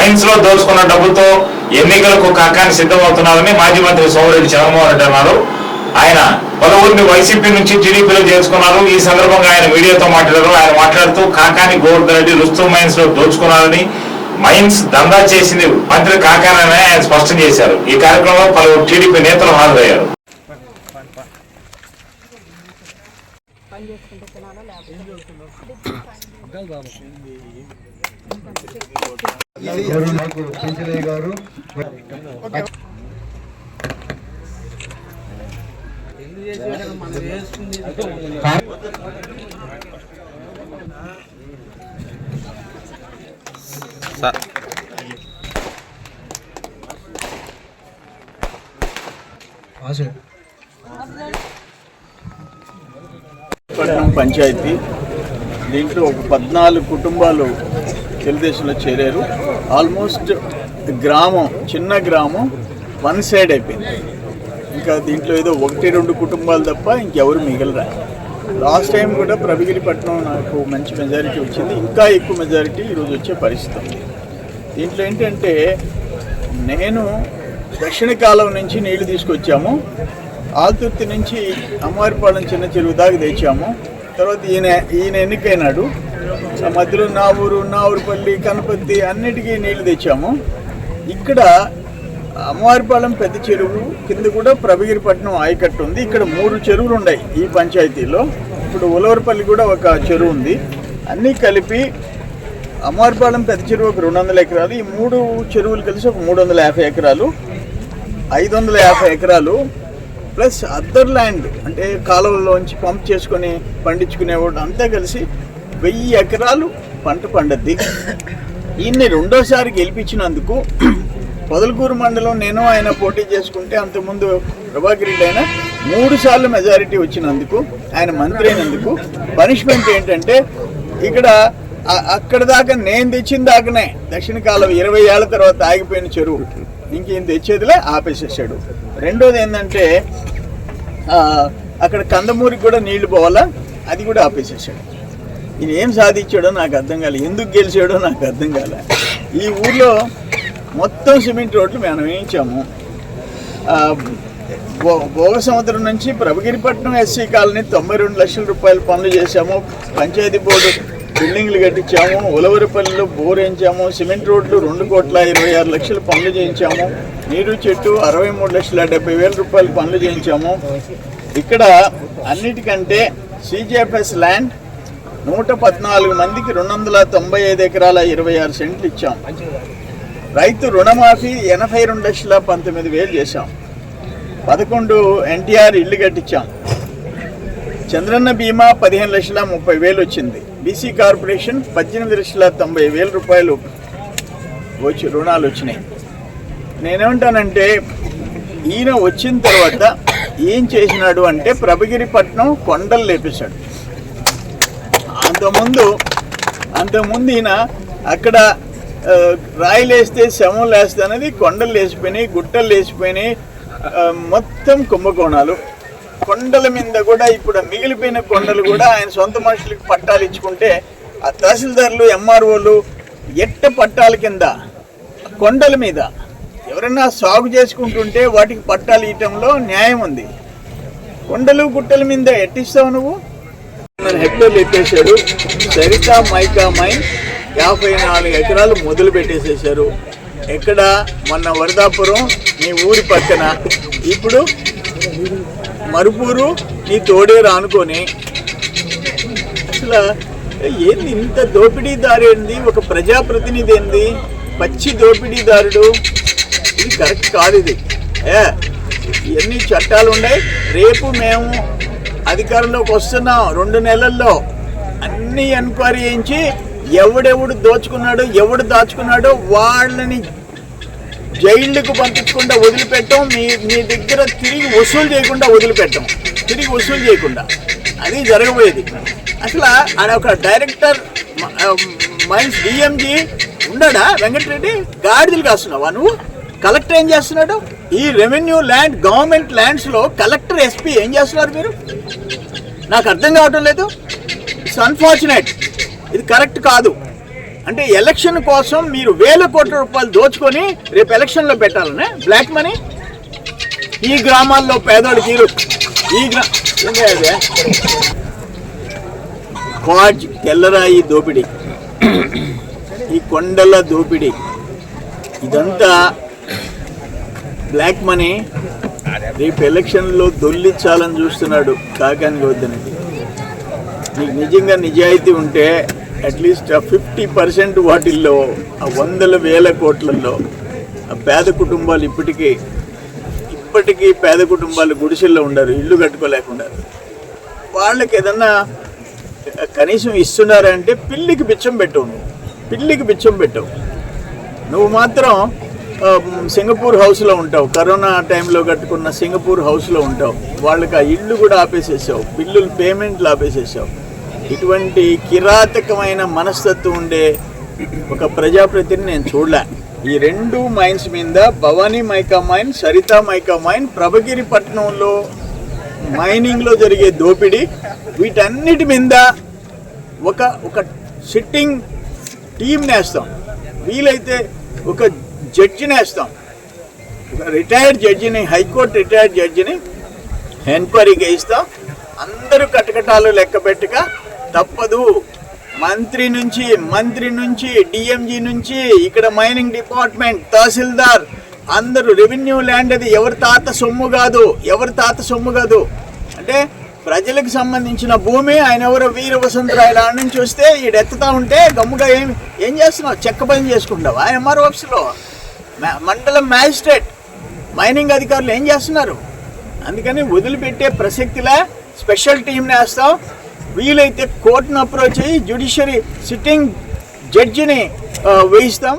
మైన్స్లో దోచుకున్న డబ్బుతో ఎన్నికలకు కాకాని సిద్ధమవుతున్నారని మాజీ మంత్రి సోమిరెడ్డి చంద్రమోహన్ రెడ్డి అన్నారు. ఆయన పలువురిని వైసీపీ నుంచి టీడీపీలో చేర్చుకున్నారు. ఈ సందర్భంగా ఆయన మీడియాతో మాట్లాడారు. ఆయన మాట్లాడుతూ కాకాని గోవర్ధన్ రెడ్డి రుస్తు మైన్స్లో దోచుకున్నారని మైన్స్ దందా చేసింది మంత్రి కాకానని ఆయన స్పష్టం చేశారు. ఈ కార్యక్రమంలో పలువురు టీడీపీ నేతలు హాజరయ్యారు. పని పట్నం పంచాయతీ దీంట్లో ఒక పద్నాలుగు కుటుంబాలు తెలుగుదేశంలో చేరారు. ఆల్మోస్ట్ గ్రామం చిన్న గ్రామం వన్ సైడ్ అయిపోయింది. ఇంకా దీంట్లో ఏదో ఒకటి రెండు కుటుంబాలు తప్ప ఇంకెవరు మిగలరా? లాస్ట్ టైం కూడా ప్రభిగిరిపట్నం నాకు మంచి మెజారిటీ వచ్చింది. ఇంకా ఎక్కువ మెజారిటీ ఈరోజు వచ్చే పరిస్థితి ఉంది. దీంట్లో ఏంటంటే నేను దక్షిణ కాలం నుంచి నీళ్ళు తీసుకొచ్చాము. ఆతుర్తి నుంచి అమ్మవారిపాలెం చిన్న చెరువు దాకా తెచ్చాము. తర్వాత ఈయన ఈయన ఎన్నికైనాడు. మధ్యలో నా ఊరు నా ఊరుపల్లి కనపత్తి అన్నిటికీ నీళ్ళు తెచ్చాము. ఇక్కడ అమ్మవారిపాలెం పెద్ద చెరువు కింద కూడా ప్రభగిరిపట్నం ఆయకట్టు ఉంది. ఇక్కడ మూడు చెరువులు ఉన్నాయి ఈ పంచాయతీలో. ఇప్పుడు ఉలవరపల్లి కూడా ఒక చెరువు ఉంది. అన్నీ కలిపి అమ్మవారిపాలెం పెద్ద చెరువు ఒక రెండు వందల ఎకరాలు ఈ మూడు చెరువులు కలిసి ఒక మూడు వందల యాభై ఎకరాలు ఐదు వందల యాభై ఎకరాలు ప్లస్ అద్దర్ ల్యాండ్ అంటే కాలువల్లోంచి పంప్ చేసుకొని పండించుకునేవాడు అంతా కలిసి వెయ్యి ఎకరాలు పంట పండద్ది. ఈయన్ని రెండోసారి గెలిపించినందుకు పొదలకూరు మండలం నేను ఆయన పోటీ చేసుకుంటే అంతకుముందు ప్రభాకర్ రెడ్డి ఆయన మూడు సార్లు మెజారిటీ వచ్చినందుకు ఆయన మంత్రి అయినందుకు పనిష్మెంట్ ఏంటంటే ఇక్కడ అక్కడ దాకా నేను తెచ్చిన దాకానే దక్షిణ కాలం ఇరవై ఏళ్ళ తర్వాత ఆగిపోయిన చెరువు. ఇంకేం తెచ్చేదిలే ఆపేసేసాడు. రెండోది ఏంటంటే అక్కడ కందమూరికి కూడా నీళ్ళు పోవాలా అది కూడా ఆపేసేసాడు. ఈయన ఏం సాధించాడో నాకు అర్థం కాలేదు ఎందుకు గెలిచాడో నాకు అర్థం కాలే. ఈ ఊర్లో మొత్తం సిమెంట్ రోడ్లు మనం వేయించాము. భోగ సంవత్సరం నుంచి ప్రభగిరిపట్నం ఎస్సీ కాలనీ తొంభై రెండు లక్షల రూపాయలు పనులు చేశాము. పంచాయతీ బోర్డు బిల్డింగ్లు కట్టించాము. ఉలవరిపల్లిలో బోర్ వేయించాము. సిమెంట్ రోడ్లు రెండు కోట్ల ఇరవై ఆరు లక్షలు పనులు చేయించాము. నీరు చెట్టు అరవై మూడు లక్షల డెబ్బై వేల రూపాయలు పనులు చేయించాము. ఇక్కడ అన్నిటికంటే సిజిఎఫ్ఎస్ ల్యాండ్ నూట పద్నాలుగు మందికి రెండు వందల తొంభై ఐదు ఎకరాల ఇరవై ఆరు సెంట్లు ఇచ్చాం. రైతు రుణమాఫీ ఎనభై రెండు లక్షల పంతొమ్మిది వేలు చేశాం. పదకొండు ఎన్టీఆర్ ఇల్లు కట్టించాం. చంద్రన్న బీమా పదిహేను లక్షల ముప్పై వేలు వచ్చింది. బీసీ కార్పొరేషన్ పద్దెనిమిది లక్షల తొంభై వేల రూపాయలు వచ్చి రుణాలు వచ్చినాయి. నేనేమంటానంటే ఈయన వచ్చిన తర్వాత ఏం చేసినాడు అంటే ప్రభగిరిపట్నం కొండలు లేపేశాడు. అంతకుముందు అంతకుముందు ఈయన అక్కడ రాయిలు వేస్తే శవం లేస్తే అనేది కొండలు లేచిపోయినాయి గుట్టలు లేచిపోయినాయి మొత్తం కుంభకోణాలు. కొండల మీద కూడా ఇప్పుడు మిగిలిపోయిన కొండలు కూడా ఆయన సొంత మనుషులకి పట్టాలు ఇచ్చుకుంటే ఆ తహసీల్దార్లు ఎంఆర్ఓలు ఎట్ట పట్టాల కింద కొండల మీద ఎవరైనా సాగు చేసుకుంటుంటే వాటికి పట్టాలు ఇవ్వటంలో న్యాయం ఉంది. కొండలు గుట్టల మీద ఎట్టిస్తావు నువ్వు? హెక్టర్లు ఎత్తేసాడు సరితా మైకా మైన్ యాభై నాలుగు ఎకరాలు మొదలు పెట్టేసేసారు. ఎక్కడ? మొన్న వరదాపురం నీ ఊరి పక్కన. ఇప్పుడు మరుపూరు నీ తోడేరు అనుకొని అసలు ఏంది ఇంత దోపిడీదారు ఏంది? ఒక ప్రజాప్రతినిధి ఏంది? పచ్చి దోపిడీదారుడు. ఇది కరెక్ట్ కాదు ఇది. ఏ ఎన్ని చట్టాలు ఉన్నాయి? రేపు మేము అధికారంలోకి వస్తున్నాం. రెండు నెలల్లో అన్ని ఎంక్వైరీ చేయించి ఎవడెవడు దోచుకున్నాడు ఎవడు దాచుకున్నాడో వాళ్ళని జైళ్ళకు పంపించకుండా వదిలిపెట్టం. మీ మీ దగ్గర తిరిగి వసూలు చేయకుండా వదిలిపెట్టం. తిరిగి వసూలు చేయకుండా. అది జరగబోయేది. అసలు ఆయన ఒక డైరెక్టర్ మైన్స్ డిఎంజీ ఉన్నాడా వెంకటరెడ్డి? గాడిదలు కాస్తున్నావా నువ్వు? కలెక్టర్ ఏం చేస్తున్నాడు? ఈ రెవెన్యూ ల్యాండ్ గవర్నమెంట్ ల్యాండ్స్లో కలెక్టర్ ఎస్పీ ఏం చేస్తున్నారు మీరు? నాకు అర్థం కావటం లేదు. ఇట్స్ అన్ఫార్చునేట్ ఇది కరెక్ట్ కాదు. అంటే ఎలక్షన్ కోసం మీరు వేల కోట్ల రూపాయలు దోచుకొని రేపు ఎలక్షన్లో పెట్టాలనే? బ్లాక్ మనీ ఈ గ్రామాల్లో పేదోడికి తీరు. ఈ గ్రా కాజ్ తెల్లరాయి దోపిడీ. ఈ కొండల దోపిడీ. ఇదంతా బ్లాక్ మనీ రేపు ఎలక్షన్లో దొల్లించాలని చూస్తున్నాడు కాకానికి వద్దనకి నీకు నిజంగా నిజాయితీ ఉంటే అట్లీస్ట్ ఆ ఫిఫ్టీ పర్సెంట్ వాటిల్లో ఆ వందల వేల కోట్లలో ఆ పేద కుటుంబాలు ఇప్పటికీ ఇప్పటికీ పేద కుటుంబాలు గుడిసెల్లో ఉండరు ఇల్లు కట్టుకోలేకుండా వాళ్ళకి ఏదన్నా కనీసం ఇస్తున్నారంటే పిల్లికి బిచ్చం పెట్టవు నువ్వు. పిల్లికి బిచ్చం పెట్టవు నువ్వు మాత్రం సింగపూర్ హౌస్లో ఉంటావు. కరోనా టైంలో కట్టుకున్న సింగపూర్ హౌస్లో ఉంటావు. వాళ్ళకి ఆ ఇల్లు కూడా ఆపేసేసావు. బిల్లులు పేమెంట్లు ఆపేసేసావు. ఇటువంటి కిరాతకమైన మనస్తత్వం ఉండే ఒక ప్రజాప్రతిని నేను చూడలే. ఈ రెండు మైన్స్ మీద Bhavani mica mine Sarita mica mine Prabhagiri పట్టణంలో మైనింగ్లో జరిగే దోపిడీ వీటన్నిటి మీద ఒక ఒక సిట్టింగ్ టీం నేస్తాం. వీలైతే ఒక జడ్జిని వేస్తాం. ఒక రిటైర్డ్ జడ్జిని హైకోర్టు రిటైర్డ్ జడ్జిని ఎంక్వైరీకి ఇస్తాం అందరూ కటకటాలు లెక్క పెట్టక తప్పదు. మంత్రి నుంచి మంత్రి నుంచి డిఎంజీ నుంచి ఇక్కడ మైనింగ్ డిపార్ట్మెంట్ తహసీల్దార్ అందరూ రెవెన్యూ ల్యాండ్ అది ఎవరి తాత సొమ్ము కాదు ఎవరి తాత సొమ్ము కాదు. అంటే ప్రజలకు సంబంధించిన భూమి ఆయన ఎవరో వీర వసంతరాయల నుంచి వస్తే ఈడెత్తుతా ఉంటే గమ్ముగా ఏం ఏం చేస్తున్నావు? చెక్క పని చేసుకుంటావు? ఆయన ఎంఆర్ ఆఫీస్లో మండలం మ్యాజిస్ట్రేట్ మైనింగ్ అధికారులు ఏం చేస్తున్నారు? అందుకని వదిలిపెట్టే ప్రసక్తిలా స్పెషల్ టీంని వేస్తాం వీలైతే కోర్టును అప్రోచ్ అయ్యి జ్యుడిషియరీ సిట్టింగ్ జడ్జిని వేయిస్తాం.